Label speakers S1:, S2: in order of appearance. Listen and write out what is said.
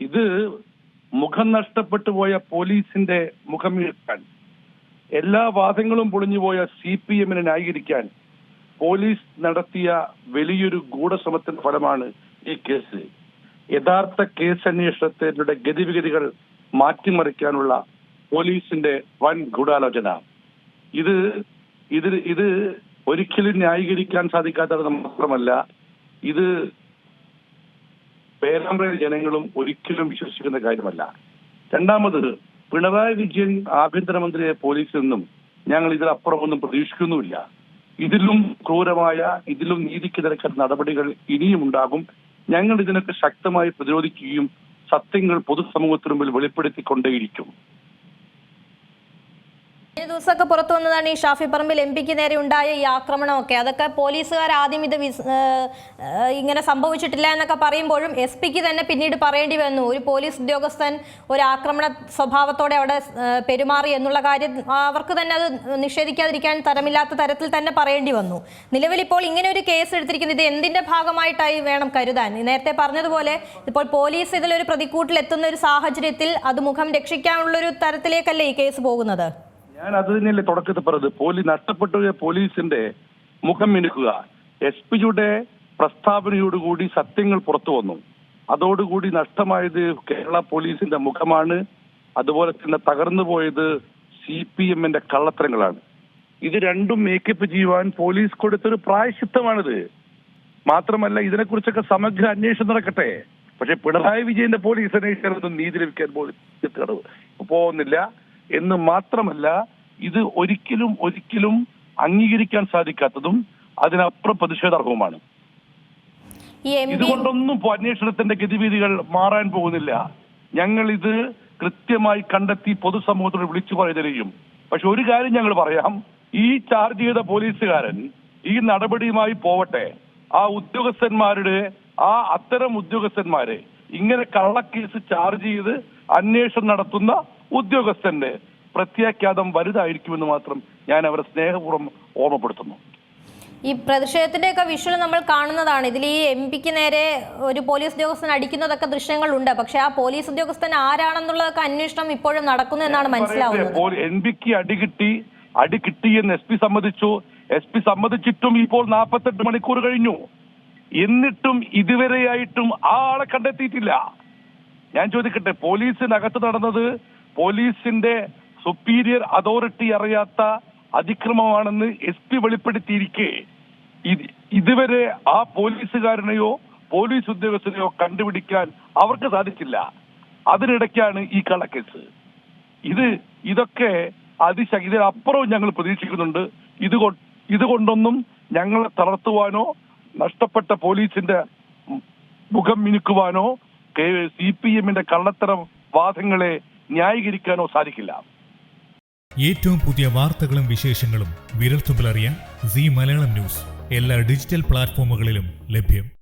S1: ഇത് മുഖം നഷ്ടപ്പെട്ടു പോയ പോലീസിന്റെ മുഖം വീഴ്ത്താൻ എല്ലാ വാദങ്ങളും പൊളിഞ്ഞുപോയ സി പി എമ്മിനെ ന്യായീകരിക്കാൻ പോലീസ് നടത്തിയ വലിയൊരു ഗൂഢശ്രമത്തിന്റെ ഫലമാണ് ഈ കേസ്. യഥാർത്ഥ കേസ് അന്വേഷണത്തിന്റെ ഗതിവിഗതികൾ മാറ്റിമറിക്കാനുള്ള പോലീസിന്റെ വൻ ഗൂഢാലോചന. ഇത് ഇത് ഇത് ഒരിക്കലും ന്യായീകരിക്കാൻ സാധിക്കാത്തത് മാത്രമല്ല ഇത് പേരാമ്പ്ര ജനങ്ങളും ഒരിക്കലും വിശ്വസിക്കുന്ന കാര്യമല്ല. രണ്ടാമത് പിണറായി വിജയൻ ആഭ്യന്തരമന്ത്രിയെ പോലീസിൽ നിന്നും ഞങ്ങൾ ഇതിലപ്പുറമൊന്നും പ്രതീക്ഷിക്കുന്നുമില്ല. ഇതിലും ക്രൂരമായ ഇതിലും നീതിക്ക് നിരക്കുന്ന നടപടികൾ ഇനിയും ഉണ്ടാകും. ഞങ്ങൾ ഇതിനൊക്കെ ശക്തമായി പ്രതിരോധിക്കുകയും സത്യങ്ങൾ പൊതുസമൂഹത്തിനുമ്പിൽ വെളിപ്പെടുത്തിക്കൊണ്ടേയിരിക്കും.
S2: കഴിഞ്ഞ ദിവസമൊക്കെ പുറത്തു വന്നതാണ് ഈ ഷാഫി പറമ്പിൽ എം പിക്ക് നേരെ ഉണ്ടായ ഈ ആക്രമണമൊക്കെ. അതൊക്കെ പോലീസുകാർ ആദ്യം ഇത് ഇങ്ങനെ സംഭവിച്ചിട്ടില്ല എന്നൊക്കെ പറയുമ്പോഴും എസ് പിക്ക് തന്നെ പിന്നീട് പറയേണ്ടി വന്നു. ഒരു പോലീസ് ഉദ്യോഗസ്ഥൻ ഒരു ആക്രമണ സ്വഭാവത്തോടെ അവിടെ പെരുമാറി എന്നുള്ള കാര്യം അവർക്ക് തന്നെ അത് നിഷേധിക്കാതിരിക്കാൻ തരമില്ലാത്ത തരത്തിൽ തന്നെ പറയേണ്ടി വന്നു. നിലവിൽ ഇപ്പോൾ ഇങ്ങനെ ഒരു കേസ് എടുത്തിരിക്കുന്നത് ഇത് എന്തിന്റെ ഭാഗമായിട്ടായി വേണം കരുതാൻ? നേരത്തെ പറഞ്ഞതുപോലെ ഇപ്പോൾ പോലീസ് ഇതിലൊരു പ്രതിക്കൂട്ടിൽ എത്തുന്ന ഒരു സാഹചര്യത്തിൽ അത് മുഖം രക്ഷിക്കാനുള്ളൊരു തരത്തിലേക്കല്ലേ ഈ കേസ് പോകുന്നത്?
S1: ഞാൻ അത് തന്നെയല്ലേ തുടക്കത്തിൽ പറഞ്ഞത്. പോലീസ് നഷ്ടപ്പെട്ട പോലീസിന്റെ മുഖം മിനുക്കുക എസ് പിയുടെ പ്രസ്താവനയോടുകൂടി സത്യങ്ങൾ പുറത്തു വന്നു. അതോടുകൂടി നഷ്ടമായത് കേരള പോലീസിന്റെ മുഖമാണ്. അതുപോലെ തന്നെ തകർന്നു പോയത് സി പി എമ്മിന്റെ കള്ളത്തരങ്ങളാണ്. ഇത് രണ്ടും മേക്കപ്പ് ചെയ്യുവാൻ പോലീസ് കൊടുത്തൊരു പ്രായശിത്തമാണിത് മാത്രമല്ല ഇതിനെക്കുറിച്ചൊക്കെ സമഗ്ര അന്വേഷണം നടക്കട്ടെ. പക്ഷെ പിണറായി വിജയന്റെ പോലീസ് അന്വേഷണം നീതി ലഭിക്കാൻ പോലീസ് പോകുന്നില്ല എന്ന് മാത്രമല്ല ഇത് ഒരിക്കലും ഒരിക്കലും അംഗീകരിക്കാൻ സാധിക്കാത്തതും അതിനപ്പുറം പ്രതിഷേധാർഹവുമാണ്. ഇതുകൊണ്ടൊന്നും അന്വേഷണത്തിന്റെ ഗതിവിധികൾ മാറാൻ പോകുന്നില്ല. ഞങ്ങൾ ഇത് കൃത്യമായി കണ്ടെത്തി പൊതുസമൂഹത്തോട് വിളിച്ചു പറയുകയും പക്ഷെ ഒരു കാര്യം ഞങ്ങൾ പറയാം. ഈ ചാർജ് ചെയ്ത പോലീസുകാരൻ ഈ നടപടിയുമായി പോവട്ടെ. ആ ഉദ്യോഗസ്ഥന്മാരുടെ ആ അത്തരം ഉദ്യോഗസ്ഥന്മാരെ ഇങ്ങനെ കള്ളക്കേസ് ചാർജ് ചെയ്ത് അന്വേഷണം നടത്തുന്ന ഉദ്യോഗസ്ഥന്റെ പ്രത്യാഘാതം വലുതായിരിക്കുമെന്ന് മാത്രം ഞാൻ അവരെ സ്നേഹപൂർവം ഓർമ്മപ്പെടുത്തുന്നു.
S2: ഈ പ്രതിഷേധത്തിന്റെ ഒക്കെ വിഷ്വൽ നമ്മൾ കാണുന്നതാണ്. ഇതിൽ ഈ എം പിക്ക് നേരെ ഒരു പോലീസ് ഉദ്യോഗസ്ഥൻ അടിക്കുന്നതൊക്കെ ദൃശ്യങ്ങളുണ്ട്. പക്ഷെ ആ പോലീസ് ഉദ്യോഗസ്ഥൻ ആരാണെന്നുള്ളതൊക്കെ അന്വേഷണം ഇപ്പോഴും നടക്കുന്നു എന്നാണ് മനസ്സിലാവുന്നത്.
S1: എം പിക്ക് അടി കിട്ടി അടി കിട്ടിയെന്ന് എസ് പി സമ്മതിച്ചു. എസ് പി സമ്മതിച്ചിട്ടും ഇപ്പോൾ നാൽപ്പത്തെട്ട് മണിക്കൂർ കഴിഞ്ഞു. എന്നിട്ടും ഇതുവരെയായിട്ടും ആ ആളെ കണ്ടെത്തിയിട്ടില്ല. ഞാൻ ചോദിക്കട്ടെ പോലീസിനകത്ത് നടന്നത് പോലീസിന്റെ സുപ്പീരിയർ അതോറിറ്റി അറിയാത്ത അതിക്രമമാണെന്ന് എസ് പി വെളിപ്പെടുത്തിയിരിക്കെ. ഇതുവരെ ആ പോലീസുകാരനെയോ പോലീസ് ഉദ്യോഗസ്ഥനെയോ കണ്ടുപിടിക്കാൻ അവർക്ക് സാധിച്ചില്ല. അതിനിടയ്ക്കാണ് ഈ കള്ളക്കേസ്. ഇത് ഇതൊക്കെ അതിശ ഇതിനപ്പുറവും ഞങ്ങൾ പ്രതീക്ഷിക്കുന്നുണ്ട്. ഇത് ഇതുകൊണ്ടൊന്നും ഞങ്ങളെ തളർത്തുവാനോ നഷ്ടപ്പെട്ട പോലീസിന്റെ മുഖം മിനുക്കുവാനോ സി പി എമ്മിന്റെ കള്ളത്തരം വാദങ്ങളെ ന്യായീകരിക്കാനോ സാധിക്കില്ല.
S3: ഏറ്റവും പുതിയ വാർത്തകളും വിശേഷങ്ങളും വിരൽത്തുമ്പിലറിയാൻ സി മലയാളം ന്യൂസ്. എല്ലാ ഡിജിറ്റൽ പ്ലാറ്റ്ഫോമുകളിലും ലഭ്യം.